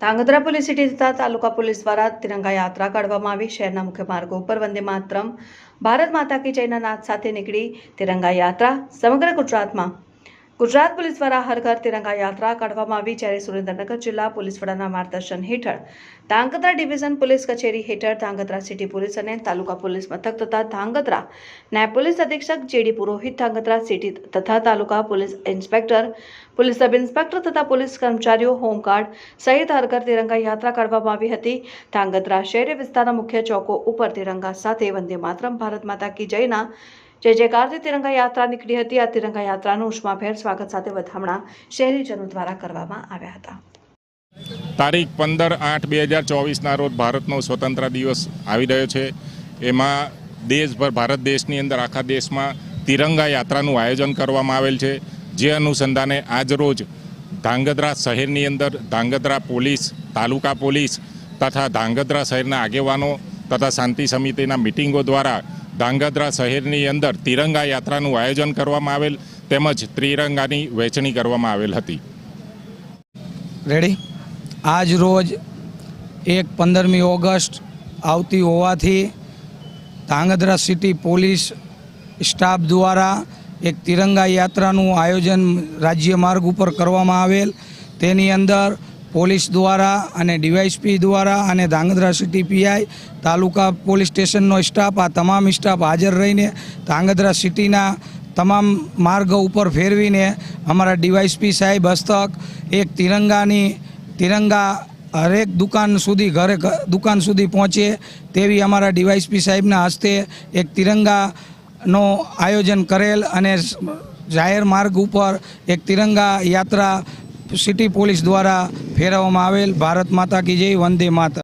Dhrangadhra police city તથા taluka police દ્વારા તિરંગા યાત્રા કાઢવામાં આવી. શહેરના મુખ્ય માર્ગો ઉપર વંદે માતરમ, ભારત માતા કી જયના નાદ સાથે નીકળી તિરંગા યાત્રા સમગ્ર ગુજરાતમાં ગુજરાત પોલીસ દ્વારા હર ઘર તિરંગા યાત્રા કાઢવામાં આવી જ્યારે સુરેન્દ્રનગર જિલ્લા પોલીસ વડાના માર્ગદર્શન હેઠળ ધાંગધ્રા ડિવિઝન પોલીસ કચેરી હેઠળ ધાંગધ્રા સિટી પોલીસ અને તાલુકા પોલીસ મથક તથા ધાંગધ્રા નાયબ પોલીસ અધિક્ષક જેડી પુરોહિત ધાંગધ્રા સિટી તથા taluka police inspector, police sub inspector તથા પોલીસ કર્મચારીઓ, હોમગાર્ડ સહિત હર ઘર તિરંગા યાત્રા કાઢવામાં આવી હતી. ધાંગધ્રા શહેરી વિસ્તારના મુખ્ય ચોકો ઉપર તિરંગા સાથે વંદે માતરમ, ભારત માતા કી જયના જય જયકારથી તિરંગા યાત્રા નીકળી હતી. આ તિરંગા યાત્રાનું ઉષ્માભેર સ્વાગત સાથે વધામણા શહેરીજનો દ્વારા કરવામાં આવ્યા હતા. તારીખ પંદર આઠ બે હજાર ચોવીસના રોજ ભારતનો સ્વતંત્ર દિવસ આવી રહ્યો છે. એમાં દેશભર, ભારત દેશની અંદર, આખા દેશમાં તિરંગા યાત્રાનું આયોજન કરવામાં આવેલ છે. જે અનુસંધાને આજ રોજ ધાંગધ્રા શહેરની અંદર, ધાંગધ્રા પોલીસ, તાલુકા પોલીસ તથા ધાંગધ્રા શહેરના આગેવાનો તથા શાંતિ સમિતિના મિટિંગો દ્વારા ધાંગધ્રા શહેરની અંદર તિરંગા યાત્રાનું આયોજન કરવામાં આવેલ તેમજ ત્રિરંગાની વહેંચણી કરવામાં આવેલ હતી. રેડી આજ રોજ એક પંદરમી ઓગસ્ટ આવતી હોવાથી ધાંગધ્રા સિટી પોલીસ સ્ટાફ દ્વારા એક તિરંગા યાત્રાનું આયોજન રાજ્ય માર્ગ ઉપર કરવામાં આવેલ. તેની અંદર પોલીસ દ્વારા અને ડીવાયસપી દ્વારા અને Dhrangadhra city PI taluka police સ્ટેશનનો staff, આ તમામ સ્ટાફ હાજર રહીને ધાંગધ્રા સિટીના તમામ માર્ગ ઉપર ફેરવીને અમારા ડીવાયસપી સાહેબ, હસ્તક, એક તિરંગાની, તિરંગા હરેક દુકાન સુધી ઘરે દુકાન સુધી પહોંચે તેવી અમારા ડીવાયસપી સાહેબના હસ્તે એક તિરંગાનો આયોજન કરેલ અને જાહેર માર્ગ ઉપર એક તિરંગા યાત્રા સિટી પોલીસ દ્વારા ફેરવવામાં આવેલ ભારત માતા કી જય વંદે માતા